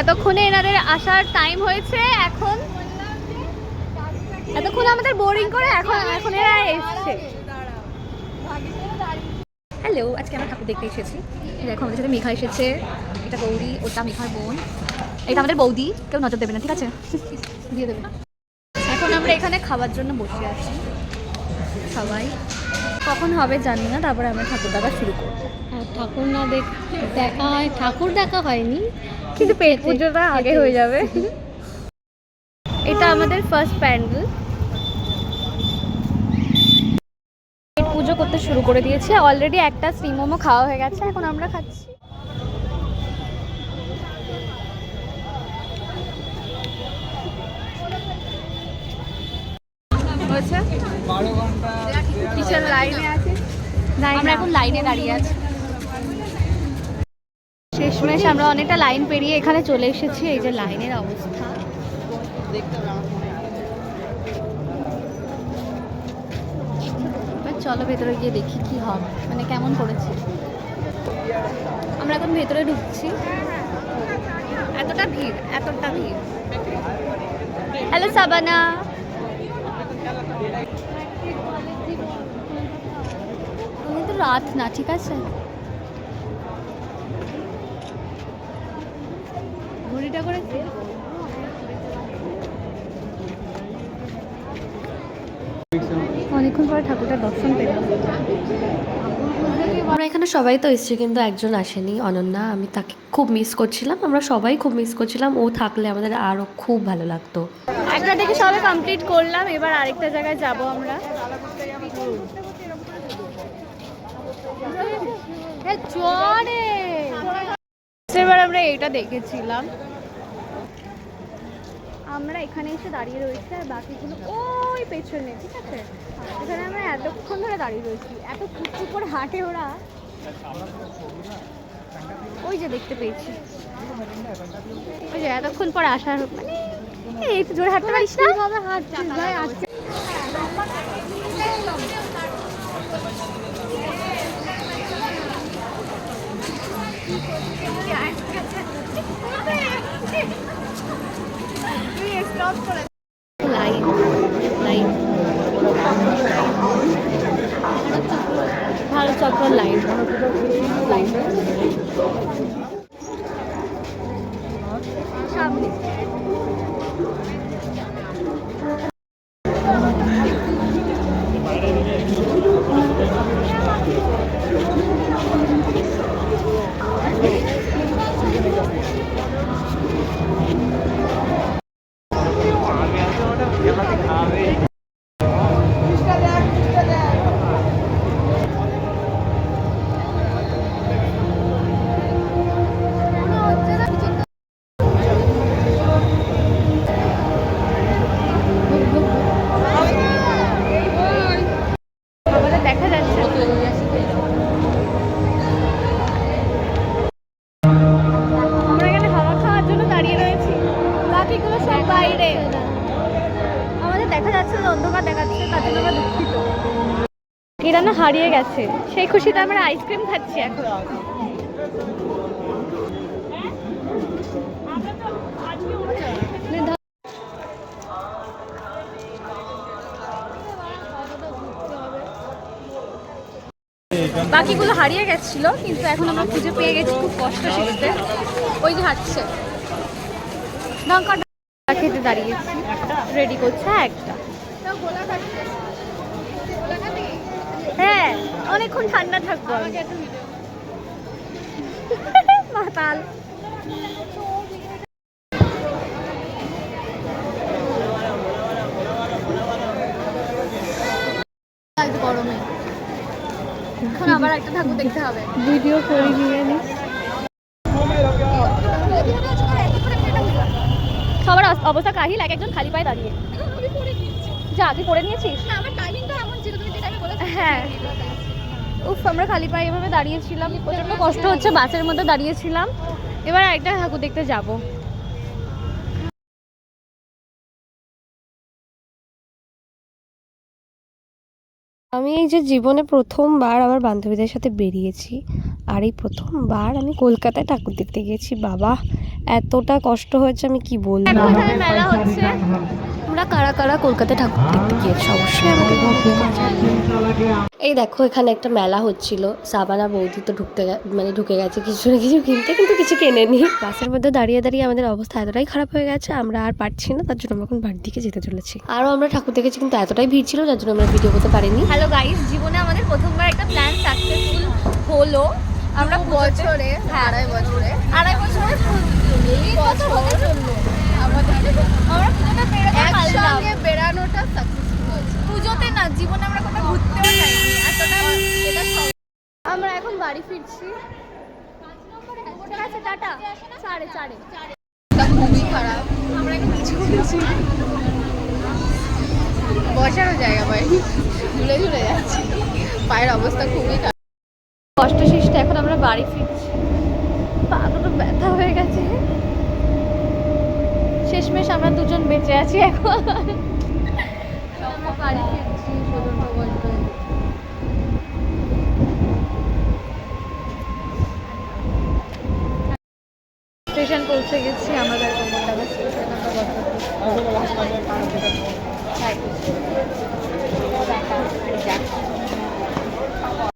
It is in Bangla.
এতক্ষণে এনাদের আসার টাইম হয়েছে এখন এতক্ষণ আমাদের বোরিং করে এখন এখন এরা এসছে। হ্যালো আজকে আমরা ঠাকুর দেখতে এসেছি। দেখো আমাদের সাথে মেঘা এসেছে। এটা গৌরী ওটা মেঘার বোন। এটা আমাদের বৌদি কেউ নজর দেবে না ঠিক আছে? দিয়ে দেবে এখন আমরা এখানে খাবার জন্য বসে আছি। সবাই কখন হবে জানি না তারপরে আমরা ঠাকুর দেখা শুরু করব। ঠাকুর না দেখ দেখা হয় ঠাকুর দেখা হয়নি। কিন্তু পুজোটা আগে হয়ে যাবে। এটা আমাদের ফার্স্ট প্যান্ডেল পুজো করতে শুরু করে দিয়েছে। অলরেডি একটা শ্রী মোমো খাওয়া হয়ে গেছে এখন আমরা খাচ্ছি। হয়েছে? কিসের লাইনে আছে। আমরা এখন লাইনে দাঁড়িয়ে আছি। শেষমেশ আমরা অনেকটা লাইন পেরিয়ে এখানে চলে এসেছি, এই যে লাইনের অবস্থা। চলো ভেতরে গিয়ে দেখি কি হবে মানে কেমন করেছে। আমরা এখন ভেতরে ঢুকছি। এতটা ভিড় এতটা ভিড়। হ্যালো সাবানা কিন্তু রাত না, ঠিক আছে? ঘড়িটা করেছে? অনেকক্ষণ পরে ঠাকুরটার দর্শন পেলাম। আমরা এখানে সবাই তো এসেছি কিন্তু একজন আসেনি অনন্যা। আমি তাকে খুব মিস করছিলাম আমরা সবাই খুব মিস করছিলাম। ও থাকলে আমাদের আরও খুব ভালো লাগতো। একটা থেকে সবে কমপ্লিট করলাম এবার আরেকটা জায়গায় যাব আমরা। চরে এবার আমরা এটা দেখেছিলাম। আমরা এখানে এসে দাঁড়িয়ে রয়েছি আর বাকিগুলো ওই পেছনে ঠিক আছে? এখানে আমরা এতক্ষণ ধরে দাঁড়িয়ে রয়েছি। এত কুচু করে হাঁটে ওরা। ওই যে দেখতে পেয়েছি। ওই যে এতক্ষণ পর আসার মানে এই একটু জোরে হাঁটতে পারিস না? ভাই? আজকে লাইন লাইন ভারত চক্র লাইন আমরা দুঃখিত। এরা না হারিয়ে গেছে। সেই খুশিতে আমরা আইসক্রিম খাচ্ছি এখন। বাকিগুলো হারিয়ে গেছিল, কিন্তু এখন আমরা খুঁজে পেয়ে গেছি খুব কষ্ট শিখতে ওই যে হাঁটছে। লঙ্কা খেতে দাঁড়িয়েছি। রেডি করছে একটা। হ্যাঁ অনেকক্ষণ ঠান্ডা থাকব। মাতাল। গরমে এখন আবার একটা ঠাকুর দেখতে হবে। ভিডিও করে নিয়ে নি সবার অবস্থা কাহিল এক একজন খালি পায়ে দাঁড়িয়ে। যা তুই পড়ে নিয়েছিস? হ্যাঁ উফ আমরা খালি পায়ে এভাবে দাঁড়িয়েছিলাম প্রচণ্ড কষ্ট হচ্ছে বাসের মধ্যে দাঁড়িয়েছিলাম এবার একটা ঠাকুর দেখতে যাব আমি এই যে জীবনে প্রথমবার আমার বান্ধবীদের সাথে বেরিয়েছি আর এই প্রথমবার আমি কলকাতায় ঠাকুর দেখতে গিয়েছি বাবা এতটা কষ্ট হয়েছে আমি কি বলব তোমরা কারা কারা কলকাতায় ঠাকুর দেখতে গিয়েছো অবশ্যই আমাকে এই দেখো এখানে একটা মেলা হচ্ছিল। সাবানা বৌদি তো ঢুকতে মানে ঢুকে গেছে কিছু না কিছু কিনতে কিন্তু কিছু কেনেনি। বাসের মধ্যে দাঁড়িয়ে দাঁড়িয়ে আমাদের অবস্থা এতটাই খারাপ হয়ে গেছে আমরা আর পারছি না তার জন্য আমরা এখন বাড়ির দিকে যেতে চলেছি। আরও আমরা ঠাকুর দেখেছি কিন্তু এতটাই ভিড় ছিল যার জন্য আমরা ভিডিও করতে পারিনি। হ্যালো গাইস জীবনে আমাদের প্রথমবার একটা প্ল্যান সাকসেসফুল হলো। আমরা বছরে হ্যাঁ আড়াই বছরে। আড়াই বছরে? পারলাম বেড়ানোটা সাকসেসফুল পুজোতে না জীবনে আমরা কোথাও ঘুরতেও যাইনি। এতটা এটা আমরা এখন বাড়ি ফিরছি। টাটা। চারে খুবই খারাপ। আমরা এখন কিছু করছি বসারও জায়গা পাইনি ঝুলে ঝুলে যাচ্ছি। পায়ের অবস্থা খুবই খারাপ। কষ্ট শেষটা এখন আমরা বাড়ি ফিরছি। পা দুটো ব্যথা হয়ে গেছে। শেষমেশ আমরা দুজন বেঁচে আছি এখন। স্টেশন পৌঁছে গেছি আমাদের কোমরটাকে স্টেশন আমরা